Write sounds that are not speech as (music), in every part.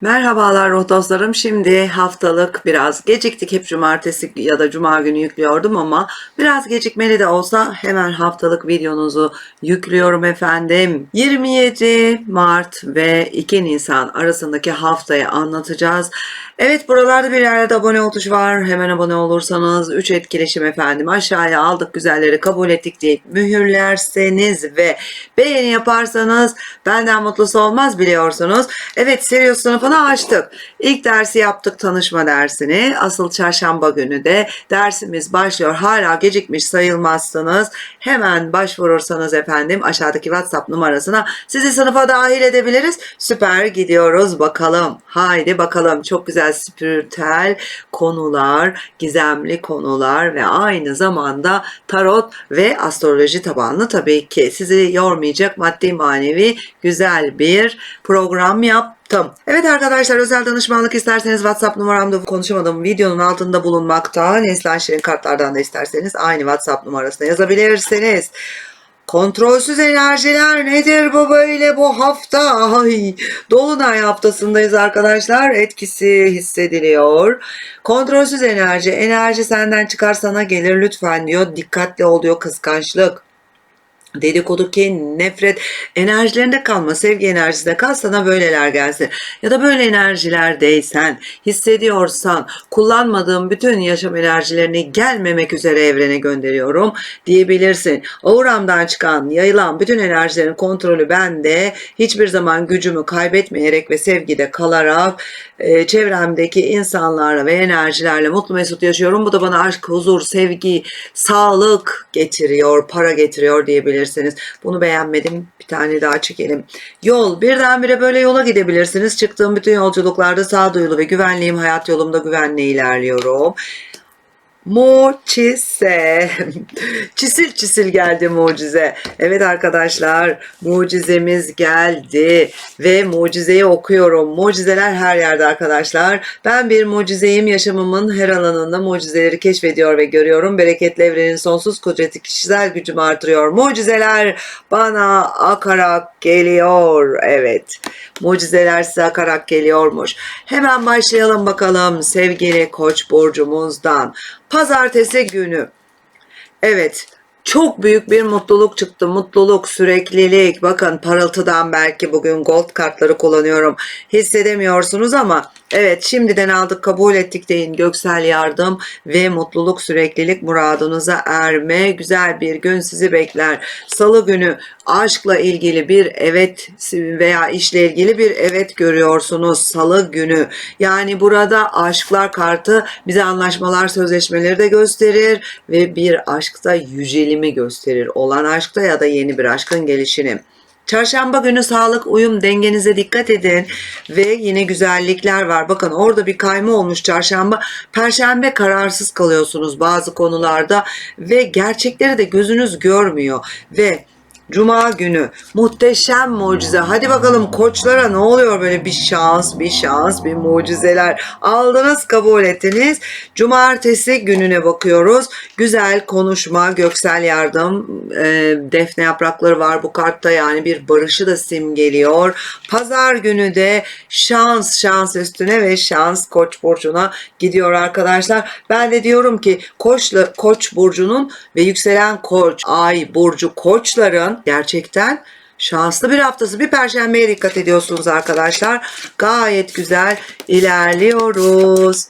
Merhabalar ruh dostlarım. Şimdi haftalık biraz geciktik. Hep cumartesi ya da cuma günü yüklüyordum ama biraz gecikmeli de olsa hemen haftalık videonuzu yüklüyorum efendim. 27 Mart ve 2 Nisan arasındaki haftayı anlatacağız. Evet buralarda bir yerde abone ol tuşu var. Hemen abone olursanız 3 etkileşim efendim. Aşağıya aldık güzelleri kabul ettik deyip mühürlerseniz ve beğeni yaparsanız benden mutlusu olmaz biliyorsunuz. Evet Sirius sınıfını açtık. İlk dersi yaptık tanışma dersini. Asıl çarşamba günü de dersimiz başlıyor. Hala gecikmiş sayılmazsınız. Hemen başvurursanız efendim aşağıdaki WhatsApp numarasına sizi sınıfa dahil edebiliriz. Süper gidiyoruz bakalım. Haydi bakalım. Çok güzel spiritüel konular, gizemli konular ve aynı zamanda tarot ve astroloji tabanlı tabii ki sizi yormayacak maddi manevi güzel bir program yaptım. Evet arkadaşlar özel danışmanlık isterseniz WhatsApp numaramda konuşamadığım videonun altında bulunmakta. Neslihan Şirin kartlardan da isterseniz aynı WhatsApp numarasına yazabilirsiniz. Kontrolsüz enerjiler nedir bu böyle bu hafta? Ay, Dolunay haftasındayız arkadaşlar. Etkisi hissediliyor. Kontrolsüz enerji. Enerji senden çıkar sana gelir lütfen diyor. Dikkatli ol diyor kıskançlık. Dedikodu, kin, nefret enerjilerinde kalma, sevgi enerjisinde kal sana böyleler gelsin. Ya da böyle enerjilerdeysen, hissediyorsan, kullanmadığım bütün yaşam enerjilerini gelmemek üzere evrene gönderiyorum diyebilirsin. Auramdan çıkan, yayılan bütün enerjilerin kontrolü bende. Hiçbir zaman gücümü kaybetmeyerek ve sevgide kalarak e, çevremdeki insanlarla ve enerjilerle mutlu mesut yaşıyorum. Bu da bana aşk, huzur, sevgi, sağlık getiriyor, para getiriyor diyebilirsiniz. Bunu beğenmedim. Bir tane daha çekelim. Yol. Birdenbire böyle yola gidebilirsiniz. Çıktığım bütün yolculuklarda sağduyulu ve güvenliyim. Hayat yolumda güvenle ilerliyorum. Mucize. (laughs) Çisil çisil geldi mucize. Evet arkadaşlar mucizemiz geldi ve mucizeyi okuyorum. Mucizeler her yerde arkadaşlar. Ben bir mucizeyim yaşamımın her alanında mucizeleri keşfediyor ve görüyorum. Bereketli evrenin sonsuz kudreti kişisel gücümü artırıyor. Mucizeler bana akarak geliyor. Evet. Mucizeler size akarak geliyormuş. Hemen başlayalım bakalım sevgili koç burcumuzdan. Pazartesi günü. Evet. Çok büyük bir mutluluk çıktı. Mutluluk, süreklilik. Bakın parıltıdan belki bugün gold kartları kullanıyorum. Hissedemiyorsunuz ama evet şimdiden aldık kabul ettik deyin. Göksel yardım ve mutluluk, süreklilik muradınıza erme. Güzel bir gün sizi bekler. Salı günü aşkla ilgili bir evet veya işle ilgili bir evet görüyorsunuz. Salı günü. Yani burada aşklar kartı bize anlaşmalar, sözleşmeleri de gösterir ve bir aşkta yücelimi gösterir. Olan aşkta ya da yeni bir aşkın gelişini. Çarşamba günü sağlık, uyum, dengenize dikkat edin ve yine güzellikler var. Bakın orada bir kayma olmuş çarşamba. Perşembe kararsız kalıyorsunuz bazı konularda ve gerçekleri de gözünüz görmüyor ve Cuma günü muhteşem mucize. Hadi bakalım koçlara ne oluyor böyle bir şans, bir şans, bir mucizeler. Aldınız, kabul ettiniz. Cumartesi gününe bakıyoruz. Güzel konuşma, göksel yardım, e, defne yaprakları var bu kartta yani bir barışı da simgeliyor. Pazar günü de şans, şans üstüne ve şans koç burcuna gidiyor arkadaşlar. Ben de diyorum ki koçla, koç burcunun ve yükselen koç, ay burcu koçların gerçekten şanslı bir haftası. Bir perşembeye dikkat ediyorsunuz arkadaşlar. Gayet güzel ilerliyoruz.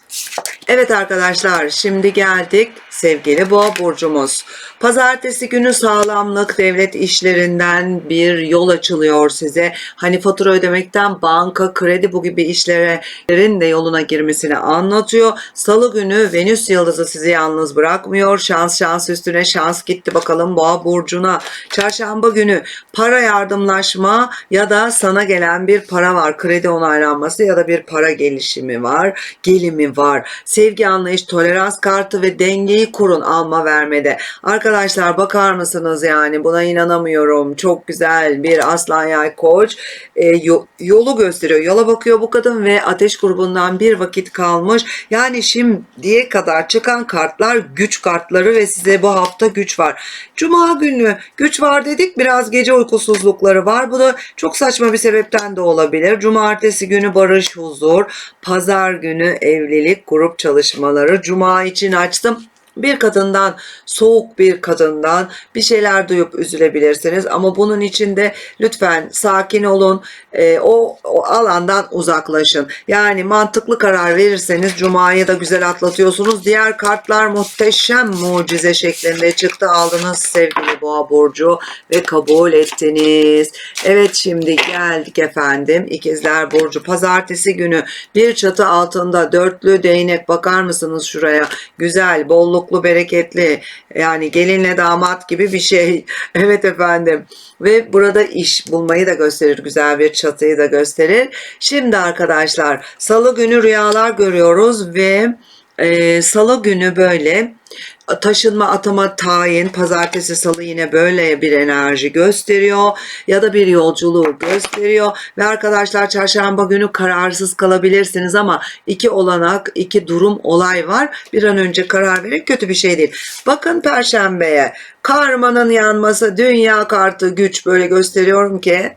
Evet arkadaşlar şimdi geldik sevgili boğa burcumuz. Pazartesi günü sağlamlık devlet işlerinden bir yol açılıyor size. Hani fatura ödemekten banka, kredi bu gibi işlerin de yoluna girmesini anlatıyor. Salı günü Venüs yıldızı sizi yalnız bırakmıyor. Şans şans üstüne şans gitti bakalım boğa burcuna. Çarşamba günü para yardımlaşma ya da sana gelen bir para var. Kredi onaylanması ya da bir para gelişimi var. Gelimi var. Sevgi anlayış, tolerans kartı ve dengeyi kurun alma vermede. Arkadaşlar bakar mısınız yani buna inanamıyorum. Çok güzel bir aslan yay koç e, yo- yolu gösteriyor. Yola bakıyor bu kadın ve ateş grubundan bir vakit kalmış. Yani şimdiye kadar çıkan kartlar güç kartları ve size bu hafta güç var. Cuma günü güç var dedik biraz gece uykusuzlukları var. Bu da çok saçma bir sebepten de olabilir. Cumartesi günü barış, huzur. Pazar günü evlilik, grup çalışmaları. Cuma için açtım. Bir kadından, soğuk bir kadından bir şeyler duyup üzülebilirsiniz. Ama bunun için de lütfen sakin olun. Ee, o, o alandan uzaklaşın. Yani mantıklı karar verirseniz Cuma'yı da güzel atlatıyorsunuz. Diğer kartlar muhteşem mucize şeklinde çıktı. Aldınız sevgili Boğa Burcu ve kabul ettiniz. Evet şimdi geldik efendim. İkizler Burcu. Pazartesi günü bir çatı altında dörtlü değnek bakar mısınız şuraya? Güzel, bolluklu, bereketli. Yani gelinle damat gibi bir şey. (laughs) Evet efendim. Ve burada iş bulmayı da gösterir. Güzel bir çatıyı da gösterir. Şimdi arkadaşlar salı günü rüyalar görüyoruz ve e, salı günü böyle taşınma, atama, tayin, pazartesi, salı yine böyle bir enerji gösteriyor ya da bir yolculuğu gösteriyor ve arkadaşlar çarşamba günü kararsız kalabilirsiniz ama iki olanak, iki durum, olay var. Bir an önce karar verin kötü bir şey değil. Bakın perşembeye karmanın yanması, dünya kartı, güç böyle gösteriyorum ki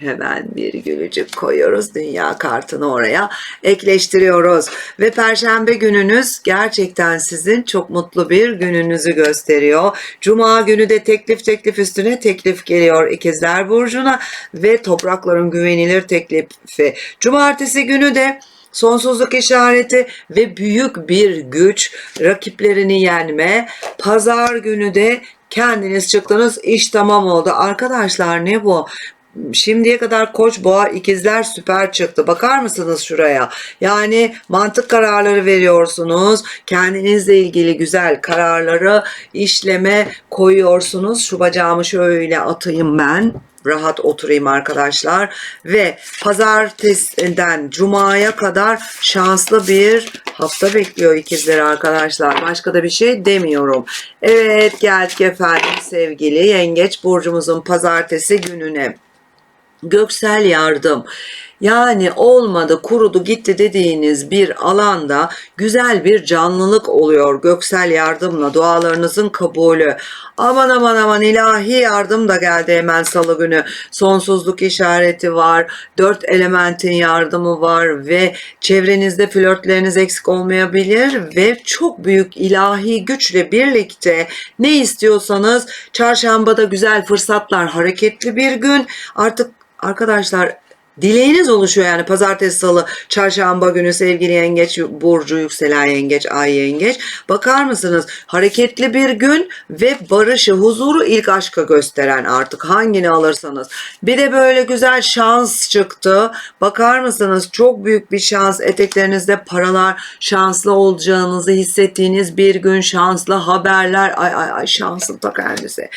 Hemen bir gülücük koyuyoruz. Dünya kartını oraya ekleştiriyoruz. Ve perşembe gününüz gerçekten sizin çok mutlu bir gününüzü gösteriyor. Cuma günü de teklif teklif üstüne teklif geliyor ikizler burcuna ve toprakların güvenilir teklifi. Cumartesi günü de sonsuzluk işareti ve büyük bir güç rakiplerini yenme. Pazar günü de kendiniz çıktınız iş tamam oldu. Arkadaşlar ne bu? Şimdiye kadar koç boğa ikizler süper çıktı. Bakar mısınız şuraya? Yani mantık kararları veriyorsunuz. Kendinizle ilgili güzel kararları işleme koyuyorsunuz. Şu bacağımı şöyle atayım ben rahat oturayım arkadaşlar ve pazartesiden cumaya kadar şanslı bir hafta bekliyor ikizleri arkadaşlar. Başka da bir şey demiyorum. Evet geldik efendim sevgili yengeç burcumuzun pazartesi gününe. Göksel yardım. Yani olmadı, kurudu, gitti dediğiniz bir alanda güzel bir canlılık oluyor göksel yardımla dualarınızın kabulü. Aman aman aman ilahi yardım da geldi hemen salı günü. Sonsuzluk işareti var, dört elementin yardımı var ve çevrenizde flörtleriniz eksik olmayabilir ve çok büyük ilahi güçle birlikte ne istiyorsanız çarşambada güzel fırsatlar, hareketli bir gün artık arkadaşlar dileğiniz oluşuyor yani. Pazartesi salı çarşamba günü sevgili yengeç burcu yükselen yengeç ay yengeç. Bakar mısınız? Hareketli bir gün ve barışı huzuru ilk aşka gösteren artık. Hangini alırsanız. Bir de böyle güzel şans çıktı. Bakar mısınız? Çok büyük bir şans. Eteklerinizde paralar şanslı olacağınızı hissettiğiniz bir gün şanslı haberler. Ay ay ay şanslı ta kendisi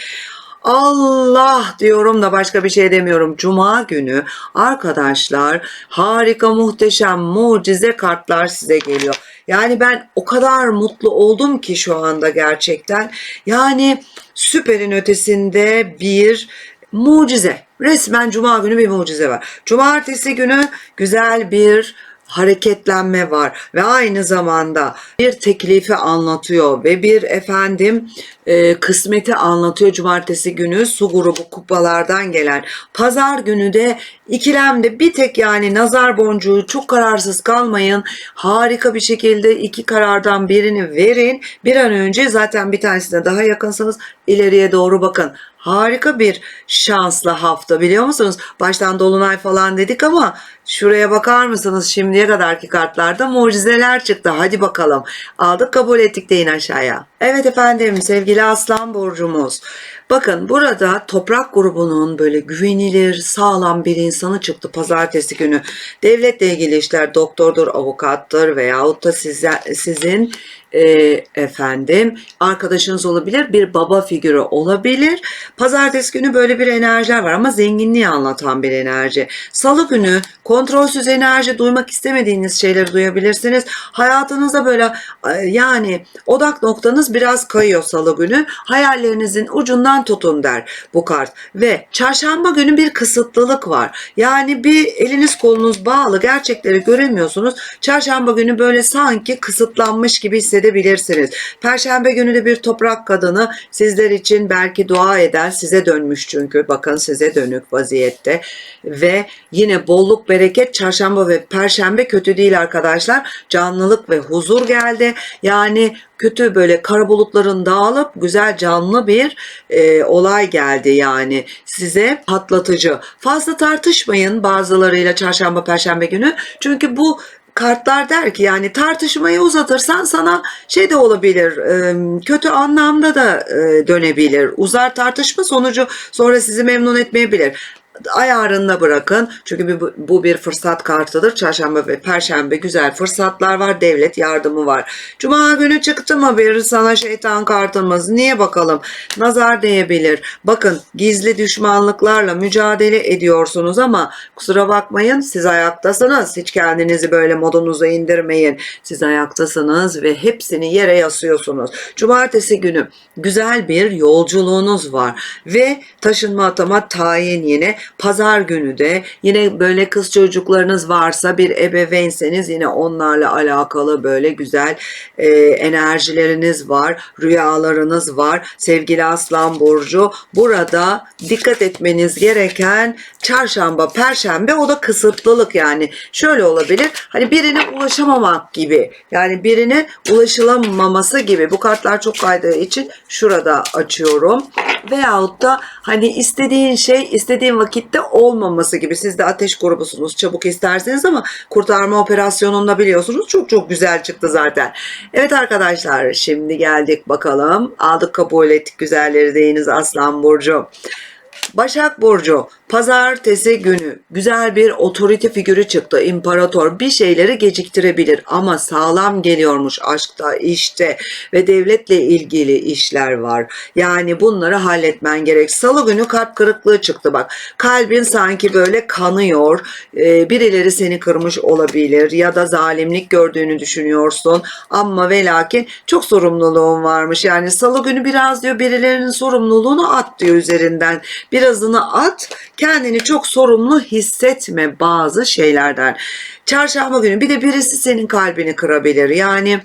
Allah diyorum da başka bir şey demiyorum. Cuma günü arkadaşlar harika muhteşem mucize kartlar size geliyor. Yani ben o kadar mutlu oldum ki şu anda gerçekten. Yani süperin ötesinde bir mucize. Resmen cuma günü bir mucize var. Cumartesi günü güzel bir hareketlenme var ve aynı zamanda bir teklifi anlatıyor ve bir efendim e, kısmeti anlatıyor. Cumartesi günü su grubu kupalardan gelen. Pazar günü de ikilemde bir tek yani nazar boncuğu çok kararsız kalmayın. Harika bir şekilde iki karardan birini verin. Bir an önce zaten bir tanesine daha yakınsınız. İleriye doğru bakın harika bir şanslı hafta biliyor musunuz? Baştan dolunay falan dedik ama şuraya bakar mısınız? Şimdiye kadarki kartlarda mucizeler çıktı. Hadi bakalım. Aldık kabul ettik deyin aşağıya. Evet efendim sevgili aslan burcumuz. Bakın burada toprak grubunun böyle güvenilir, sağlam bir insanı çıktı pazartesi günü. Devletle ilgili işler doktordur, avukattır veyahut da size, sizin e, efendim arkadaşınız olabilir, bir baba figürü olabilir. Pazartesi günü böyle bir enerjiler var ama zenginliği anlatan bir enerji. Salı günü kontrolsüz enerji duymak istemediğiniz şeyleri duyabilirsiniz. Hayatınızda böyle e, yani odak noktanız biraz kayıyor salı günü. Hayallerinizin ucundan tutun der bu kart. Ve çarşamba günü bir kısıtlılık var. Yani bir eliniz kolunuz bağlı gerçekleri göremiyorsunuz. Çarşamba günü böyle sanki kısıtlanmış gibi hissedebilirsiniz. Perşembe günü de bir toprak kadını sizler için belki dua eden size dönmüş çünkü bakın size dönük vaziyette ve yine bolluk bereket çarşamba ve perşembe kötü değil arkadaşlar. Canlılık ve huzur geldi. Yani kötü böyle kara bulutların dağılıp güzel canlı bir e, olay geldi yani size patlatıcı. Fazla tartışmayın bazılarıyla çarşamba perşembe günü çünkü bu kartlar der ki yani tartışmayı uzatırsan sana şey de olabilir e, kötü anlamda da e, dönebilir. Uzar tartışma sonucu sonra sizi memnun etmeyebilir ayarında bırakın. Çünkü bu, bu bir fırsat kartıdır. Çarşamba ve perşembe güzel fırsatlar var. Devlet yardımı var. Cuma günü çıktı mı bir sana şeytan kartımız? Niye bakalım? Nazar değebilir. Bakın gizli düşmanlıklarla mücadele ediyorsunuz ama kusura bakmayın siz ayaktasınız. Hiç kendinizi böyle modunuza indirmeyin. Siz ayaktasınız ve hepsini yere yasıyorsunuz. Cumartesi günü güzel bir yolculuğunuz var ve taşınma atama tayin yine pazar günü de yine böyle kız çocuklarınız varsa bir ebeveynseniz yine onlarla alakalı böyle güzel e, enerjileriniz var, rüyalarınız var. Sevgili Aslan Burcu burada dikkat etmeniz gereken çarşamba, perşembe o da kısıtlılık yani. Şöyle olabilir hani birine ulaşamamak gibi yani birine ulaşılamaması gibi bu kartlar çok kaydığı için şurada açıyorum. Veyahut da hani istediğin şey istediğin vakitte olmaması gibi. Siz de ateş grubusunuz çabuk isterseniz ama kurtarma operasyonunda biliyorsunuz çok çok güzel çıktı zaten. Evet arkadaşlar şimdi geldik bakalım. Aldık kabul ettik güzelleri deyiniz Aslan Burcu. Başak Burcu pazartesi günü güzel bir otorite figürü çıktı. İmparator bir şeyleri geciktirebilir ama sağlam geliyormuş aşkta, işte ve devletle ilgili işler var. Yani bunları halletmen gerek. Salı günü kalp kırıklığı çıktı bak. Kalbin sanki böyle kanıyor. Ee, birileri seni kırmış olabilir ya da zalimlik gördüğünü düşünüyorsun. Ama ve lakin çok sorumluluğun varmış. Yani salı günü biraz diyor birilerinin sorumluluğunu at diyor üzerinden. Birazını at kendini çok sorumlu hissetme bazı şeylerden. Çarşamba günü bir de birisi senin kalbini kırabilir. Yani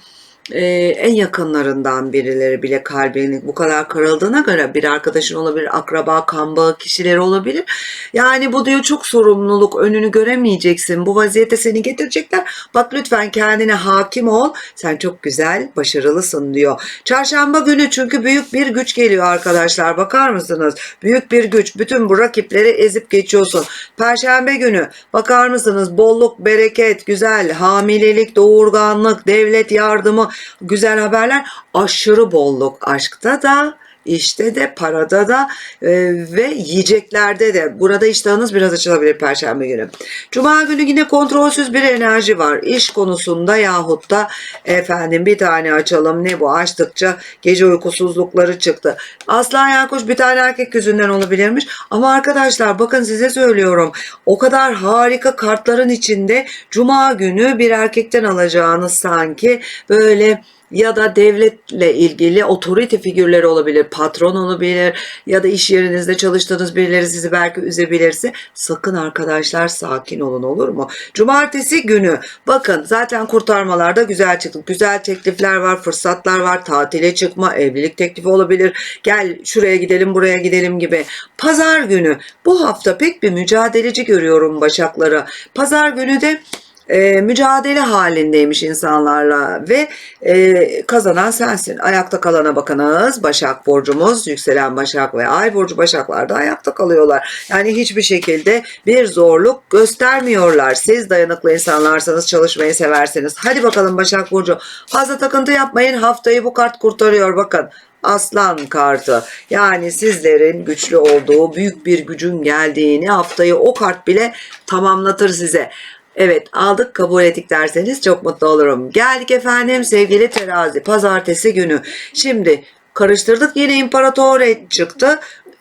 e, en yakınlarından birileri bile kalbini bu kadar kırıldığına göre bir arkadaşın olabilir, akraba, kan bağı kişileri olabilir. Yani bu diyor çok sorumluluk önünü göremeyeceksin. Bu vaziyete seni getirecekler. Bak lütfen kendine hakim ol. Sen çok güzel, başarılısın diyor. Çarşamba günü çünkü büyük bir güç geliyor arkadaşlar. Bakar mısınız? Büyük bir güç. Bütün bu rakipleri ezip geçiyorsun. Perşembe günü bakar mısınız? Bolluk, bereket, güzel, hamilelik, doğurganlık, devlet yardımı, güzel haberler, aşırı bolluk aşkta da işte de parada da e, ve yiyeceklerde de burada iştahınız biraz açılabilir perşembe günü. Cuma günü yine kontrolsüz bir enerji var. İş konusunda yahut da efendim bir tane açalım ne bu açtıkça gece uykusuzlukları çıktı. Aslan Yankuş bir tane erkek yüzünden olabilirmiş ama arkadaşlar bakın size söylüyorum o kadar harika kartların içinde Cuma günü bir erkekten alacağınız sanki böyle ya da devletle ilgili otorite figürleri olabilir, patron olabilir ya da iş yerinizde çalıştığınız birileri sizi belki üzebilirse sakın arkadaşlar sakin olun olur mu? Cumartesi günü bakın zaten kurtarmalarda güzel çıktı. Güzel teklifler var, fırsatlar var, tatile çıkma, evlilik teklifi olabilir. Gel şuraya gidelim, buraya gidelim gibi. Pazar günü bu hafta pek bir mücadeleci görüyorum Başaklara. Pazar günü de e, mücadele halindeymiş insanlarla ve e, kazanan sensin. Ayakta kalana bakınız. Başak Burcumuz, yükselen Başak ve Ay Burcu Başaklar da ayakta kalıyorlar. Yani hiçbir şekilde bir zorluk göstermiyorlar. Siz dayanıklı insanlarsanız, çalışmayı severseniz. Hadi bakalım Başak Burcu. Fazla takıntı yapmayın. Haftayı bu kart kurtarıyor bakın. Aslan kartı. Yani sizlerin güçlü olduğu, büyük bir gücün geldiğini haftayı o kart bile tamamlatır size. Evet aldık kabul ettik derseniz çok mutlu olurum. Geldik efendim sevgili terazi pazartesi günü. Şimdi karıştırdık yine imparator çıktı.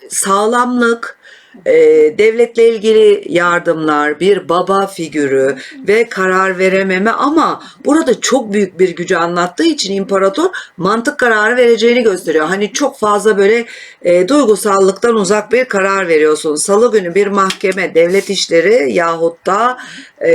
Sağlamlık, e, devletle ilgili yardımlar, bir baba figürü ve karar verememe ama burada çok büyük bir gücü anlattığı için imparator mantık kararı vereceğini gösteriyor. Hani çok fazla böyle e, duygusallıktan uzak bir karar veriyorsun. Salı günü bir mahkeme, devlet işleri yahut da e,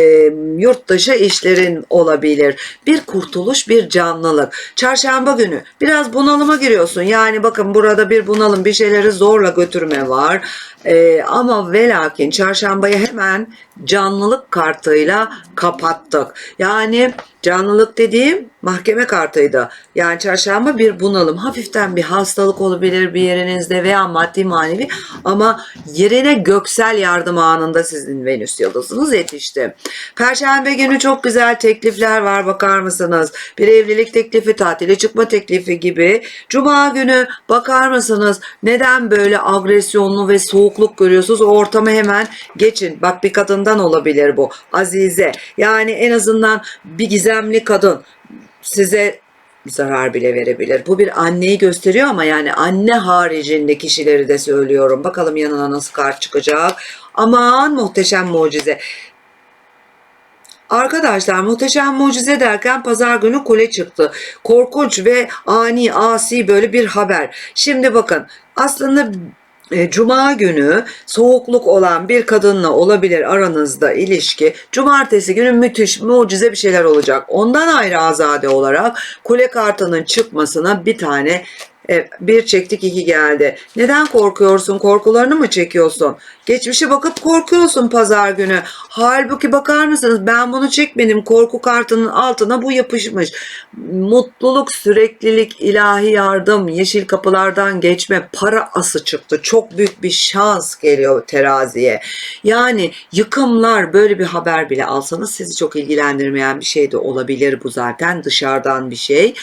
yurt dışı işlerin olabilir. Bir kurtuluş, bir canlılık. Çarşamba günü biraz bunalıma giriyorsun. Yani bakın burada bir bunalım, bir şeyleri zorla götürme var. E, ama ve lakin çarşambayı hemen canlılık kartıyla kapattık. Yani canlılık dediğim mahkeme kartıydı. Yani çarşamba bir bunalım. Hafiften bir hastalık olabilir bir yerinizde veya maddi manevi ama yerine göksel yardım anında sizin Venüs yıldızınız yetişti. Perşembe günü çok güzel teklifler var bakar mısınız? Bir evlilik teklifi, tatile çıkma teklifi gibi. Cuma günü bakar mısınız? Neden böyle agresyonlu ve soğukluk görüyorsunuz? O ortamı hemen geçin. Bak bir kadından olabilir bu. Azize. Yani en azından bir gizemli kadın size zarar bile verebilir. Bu bir anneyi gösteriyor ama yani anne haricinde kişileri de söylüyorum. Bakalım yanına nasıl kart çıkacak. Aman muhteşem mucize. Arkadaşlar muhteşem mucize derken pazar günü kule çıktı. Korkunç ve ani asi böyle bir haber. Şimdi bakın aslında Cuma günü soğukluk olan bir kadınla olabilir aranızda ilişki. Cumartesi günü müthiş mucize bir şeyler olacak. Ondan ayrı azade olarak kule kartının çıkmasına bir tane e, bir çektik iki geldi. Neden korkuyorsun? Korkularını mı çekiyorsun? Geçmişe bakıp korkuyorsun pazar günü. Halbuki bakar mısınız ben bunu çekmedim. Korku kartının altına bu yapışmış. Mutluluk, süreklilik, ilahi yardım, yeşil kapılardan geçme, para ası çıktı. Çok büyük bir şans geliyor teraziye. Yani yıkımlar böyle bir haber bile alsanız sizi çok ilgilendirmeyen bir şey de olabilir bu zaten dışarıdan bir şey.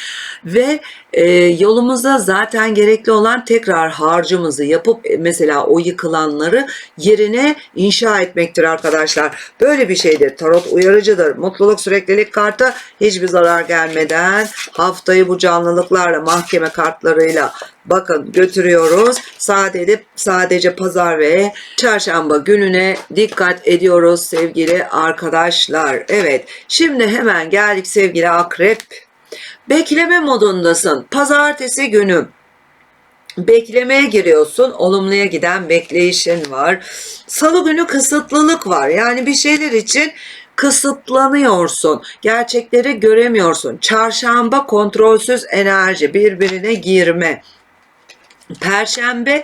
Ve e, yolumuzda zaten gerekli olan tekrar harcımızı yapıp e, mesela o yıkılanları yerine inşa etmektir arkadaşlar. Böyle bir şeydir. Tarot uyarıcıdır. Mutluluk süreklilik kartı hiçbir zarar gelmeden haftayı bu canlılıklarla mahkeme kartlarıyla bakın götürüyoruz. Sadece sadece pazar ve çarşamba gününe dikkat ediyoruz sevgili arkadaşlar. Evet. Şimdi hemen geldik sevgili akrep. Bekleme modundasın. Pazartesi günü beklemeye giriyorsun. Olumluya giden bekleyişin var. Salı günü kısıtlılık var. Yani bir şeyler için kısıtlanıyorsun. Gerçekleri göremiyorsun. Çarşamba kontrolsüz enerji, birbirine girme. Perşembe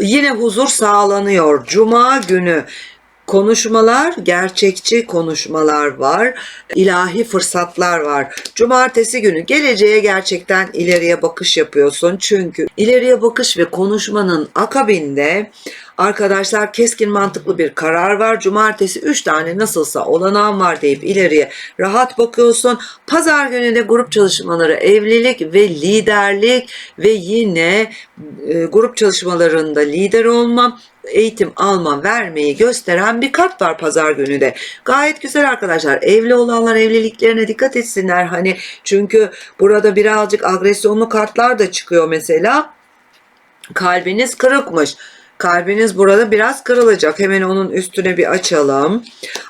yine huzur sağlanıyor. Cuma günü konuşmalar, gerçekçi konuşmalar var. ilahi fırsatlar var. Cumartesi günü geleceğe gerçekten ileriye bakış yapıyorsun. Çünkü ileriye bakış ve konuşmanın akabinde arkadaşlar keskin mantıklı bir karar var. Cumartesi 3 tane nasılsa olanağım var deyip ileriye rahat bakıyorsun. Pazar günü de grup çalışmaları, evlilik ve liderlik ve yine e, grup çalışmalarında lider olma, eğitim alma, vermeyi gösteren bir kart var pazar günü de. Gayet güzel arkadaşlar. Evli olanlar evliliklerine dikkat etsinler. Hani çünkü burada birazcık agresyonlu kartlar da çıkıyor mesela. Kalbiniz kırıkmış. Kalbiniz burada biraz kırılacak. Hemen onun üstüne bir açalım.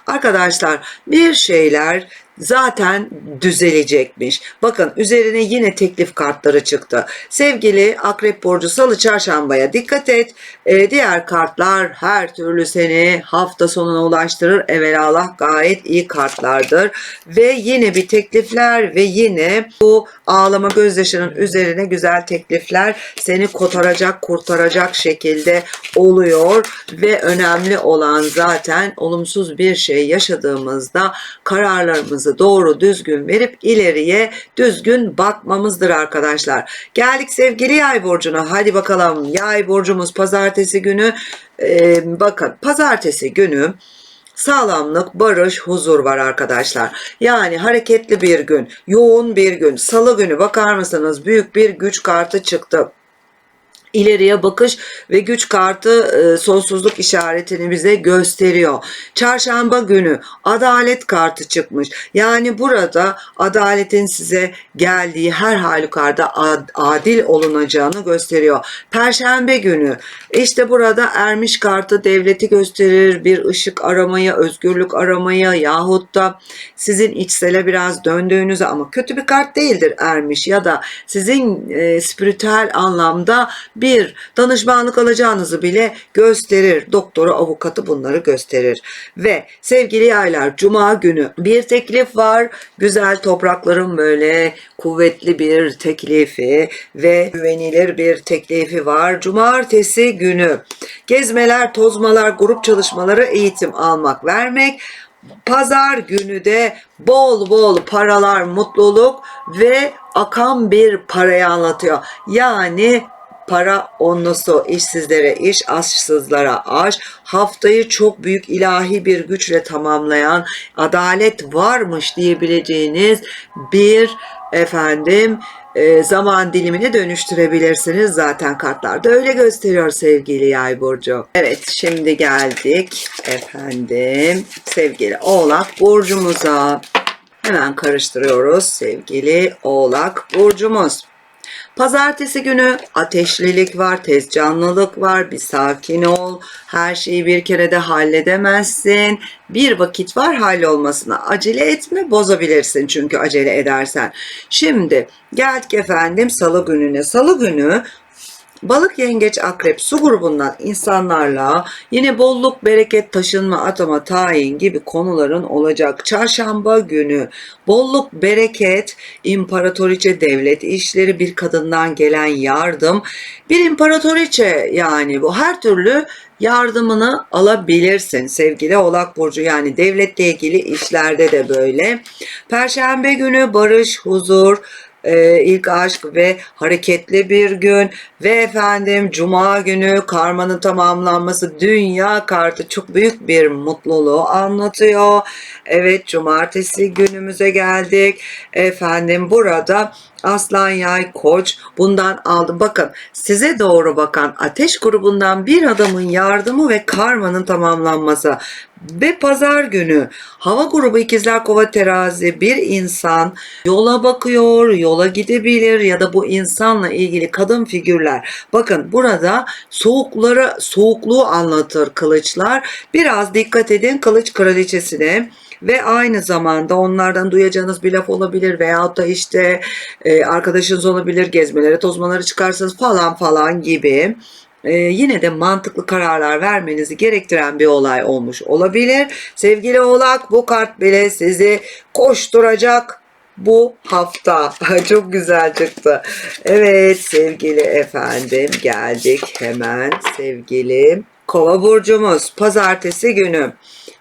Arkadaşlar bir şeyler zaten düzelecekmiş. Bakın üzerine yine teklif kartları çıktı. Sevgili Akrep Burcu Salı Çarşamba'ya dikkat et. Ee, diğer kartlar her türlü seni hafta sonuna ulaştırır. Evelallah gayet iyi kartlardır. Ve yine bir teklifler ve yine bu ağlama gözyaşının üzerine güzel teklifler seni kotaracak, kurtaracak şekilde oluyor ve önemli olan zaten olumsuz bir şey yaşadığımızda kararlarımızı doğru düzgün verip ileriye düzgün bakmamızdır arkadaşlar. Geldik sevgili yay burcuna. Hadi bakalım yay burcumuz pazartesi günü. Ee, bakın pazartesi günü sağlamlık, barış, huzur var arkadaşlar. Yani hareketli bir gün, yoğun bir gün. Salı günü bakar mısınız? Büyük bir güç kartı çıktı. İleriye bakış ve güç kartı e, sonsuzluk işaretini bize gösteriyor. Çarşamba günü adalet kartı çıkmış. Yani burada adaletin size geldiği her halükarda ad- adil olunacağını gösteriyor. Perşembe günü işte burada ermiş kartı devleti gösterir. Bir ışık aramayı, özgürlük aramayı yahut da sizin içsele biraz döndüğünüzü ama kötü bir kart değildir ermiş ya da sizin e, spiritüel anlamda bir danışmanlık alacağınızı bile gösterir. Doktoru, avukatı bunları gösterir. Ve sevgili yaylar cuma günü bir teklif var. Güzel toprakların böyle kuvvetli bir teklifi ve güvenilir bir teklifi var. Cumartesi günü gezmeler, tozmalar, grup çalışmaları, eğitim almak, vermek Pazar günü de bol bol paralar, mutluluk ve akan bir parayı anlatıyor. Yani para onlusu işsizlere iş, aşsızlara aş, haftayı çok büyük ilahi bir güçle tamamlayan, adalet varmış diyebileceğiniz bir efendim e, zaman dilimine dönüştürebilirsiniz. Zaten kartlarda öyle gösteriyor sevgili yay burcu. Evet şimdi geldik efendim sevgili oğlak burcumuza. Hemen karıştırıyoruz sevgili oğlak burcumuz. Pazartesi günü ateşlilik var, tez canlılık var, bir sakin ol. Her şeyi bir kerede halledemezsin. Bir vakit var hallolmasına. Acele etme, bozabilirsin çünkü acele edersen. Şimdi geldik efendim salı gününe. Salı günü Balık, yengeç, akrep, su grubundan insanlarla yine bolluk, bereket, taşınma, atama, tayin gibi konuların olacak. Çarşamba günü bolluk, bereket, imparatoriçe, devlet işleri, bir kadından gelen yardım, bir imparatoriçe yani bu her türlü yardımını alabilirsin sevgili Oğlak Burcu yani devletle ilgili işlerde de böyle. Perşembe günü barış, huzur, e, ilk aşk ve hareketli bir gün ve efendim cuma günü karmanın tamamlanması dünya kartı çok büyük bir mutluluğu anlatıyor. Evet cumartesi günümüze geldik. Efendim burada Aslan Yay Koç bundan aldım. Bakın size doğru bakan ateş grubundan bir adamın yardımı ve karmanın tamamlanması. Ve pazar günü hava grubu ikizler kova terazi bir insan yola bakıyor, yola gidebilir ya da bu insanla ilgili kadın figürler. Bakın burada soğukları, soğukluğu anlatır kılıçlar. Biraz dikkat edin kılıç kraliçesine ve aynı zamanda onlardan duyacağınız bir laf olabilir veyahut da işte e, arkadaşınız olabilir gezmelere tozmaları çıkarsınız falan falan gibi e, yine de mantıklı kararlar vermenizi gerektiren bir olay olmuş olabilir. Sevgili oğlak bu kart bile sizi koşturacak bu hafta. (laughs) Çok güzel çıktı. Evet sevgili efendim geldik hemen sevgili Kova burcumuz pazartesi günü.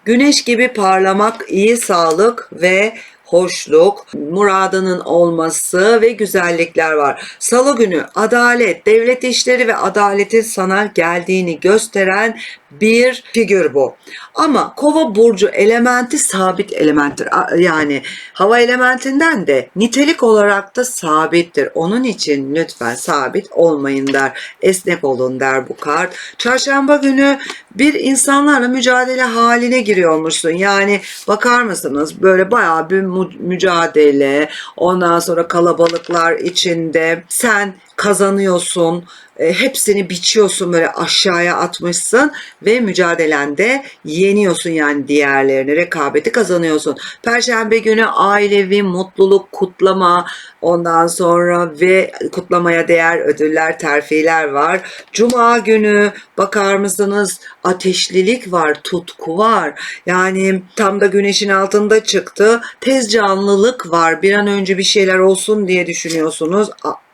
Güneş gibi parlamak, iyi sağlık ve hoşluk, muradının olması ve güzellikler var. Salı günü adalet, devlet işleri ve adaletin sana geldiğini gösteren bir figür bu. Ama kova burcu elementi sabit elementtir. Yani hava elementinden de nitelik olarak da sabittir. Onun için lütfen sabit olmayın der. Esnek olun der bu kart. Çarşamba günü bir insanlarla mücadele haline giriyormuşsun. Yani bakar mısınız böyle bayağı bir mücadele ondan sonra kalabalıklar içinde sen kazanıyorsun. E, hepsini biçiyorsun böyle aşağıya atmışsın ve mücadelende yeniyorsun yani diğerlerini rekabeti kazanıyorsun. Perşembe günü ailevi mutluluk kutlama ondan sonra ve kutlamaya değer ödüller terfiler var. Cuma günü bakar mısınız ateşlilik var tutku var yani tam da güneşin altında çıktı tez canlılık var bir an önce bir şeyler olsun diye düşünüyorsunuz.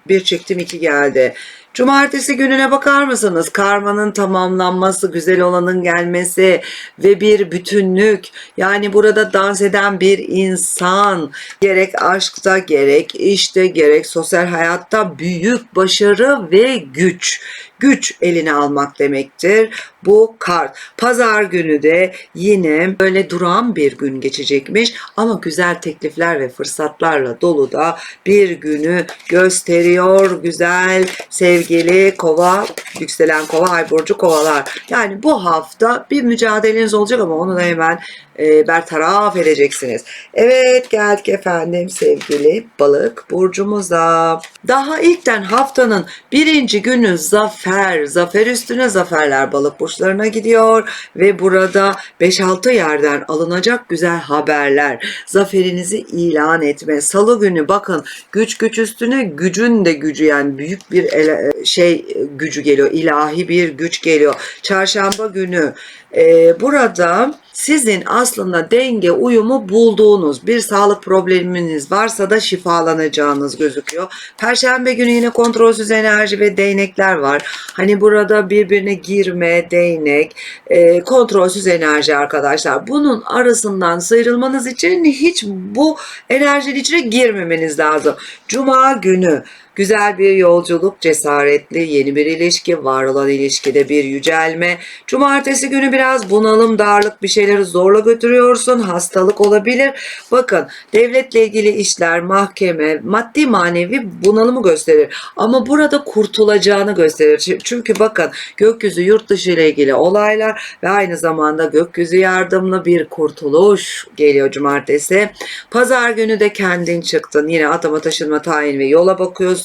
Bir çektim iki geldi. Cumartesi gününe bakar mısınız? Karmanın tamamlanması, güzel olanın gelmesi ve bir bütünlük. Yani burada dans eden bir insan. Gerek aşkta, gerek işte, gerek sosyal hayatta büyük başarı ve güç. Güç eline almak demektir. Bu kart. Pazar günü de yine böyle duran bir gün geçecekmiş ama güzel teklifler ve fırsatlarla dolu da bir günü gösteriyor güzel sevgili kova yükselen kova ay burcu kovalar. Yani bu hafta bir mücadeleniz olacak ama onu da hemen e, bertaraf edeceksiniz. Evet geldik efendim sevgili balık burcumuza. Daha ilkten haftanın birinci günü zafer, zafer üstüne zaferler balık burçlarına gidiyor ve burada 5-6 yerden alınacak güzel haberler, zaferinizi ilan etme. Salı günü bakın güç güç üstüne gücün de gücü yani büyük bir ele- şey gücü geliyor, ilahi bir güç geliyor. Çarşamba günü e, burada sizin aslında denge uyumu bulduğunuz bir sağlık probleminiz varsa da şifalanacağınız gözüküyor. Perşembe günü yine kontrolsüz enerji ve değnekler var. Hani burada birbirine girme, değnek, e, kontrolsüz enerji arkadaşlar. Bunun arasından sıyrılmanız için hiç bu enerjinin içine girmemeniz lazım. Cuma günü Güzel bir yolculuk, cesaretli yeni bir ilişki, var olan ilişkide bir yücelme. Cumartesi günü biraz bunalım, darlık bir şeyleri zorla götürüyorsun, hastalık olabilir. Bakın devletle ilgili işler, mahkeme, maddi manevi bunalımı gösterir. Ama burada kurtulacağını gösterir. Çü- Çünkü bakın gökyüzü yurt dışı ile ilgili olaylar ve aynı zamanda gökyüzü yardımlı bir kurtuluş geliyor cumartesi. Pazar günü de kendin çıktın. Yine atama taşınma tayin ve yola bakıyorsun.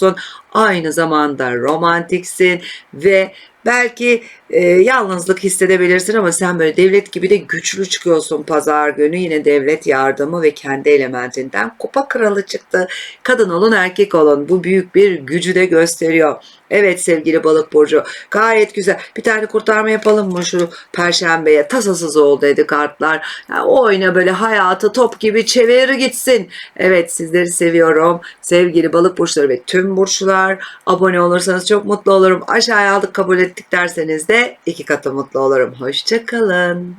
Aynı zamanda romantiksin ve belki e, yalnızlık hissedebilirsin ama sen böyle devlet gibi de güçlü çıkıyorsun pazar günü. Yine devlet yardımı ve kendi elementinden kupa kralı çıktı. Kadın olun erkek olun. Bu büyük bir gücü de gösteriyor. Evet sevgili balık burcu gayet güzel. Bir tane kurtarma yapalım mı şu perşembeye? Tasasız ol dedi kartlar. Ya, oyna böyle hayatı top gibi çevir gitsin. Evet sizleri seviyorum. Sevgili balık burçları ve tüm burçlar. Abone olursanız çok mutlu olurum. Aşağıya aldık kabul ettik derseniz de iki katı mutlu olurum. Hoşçakalın.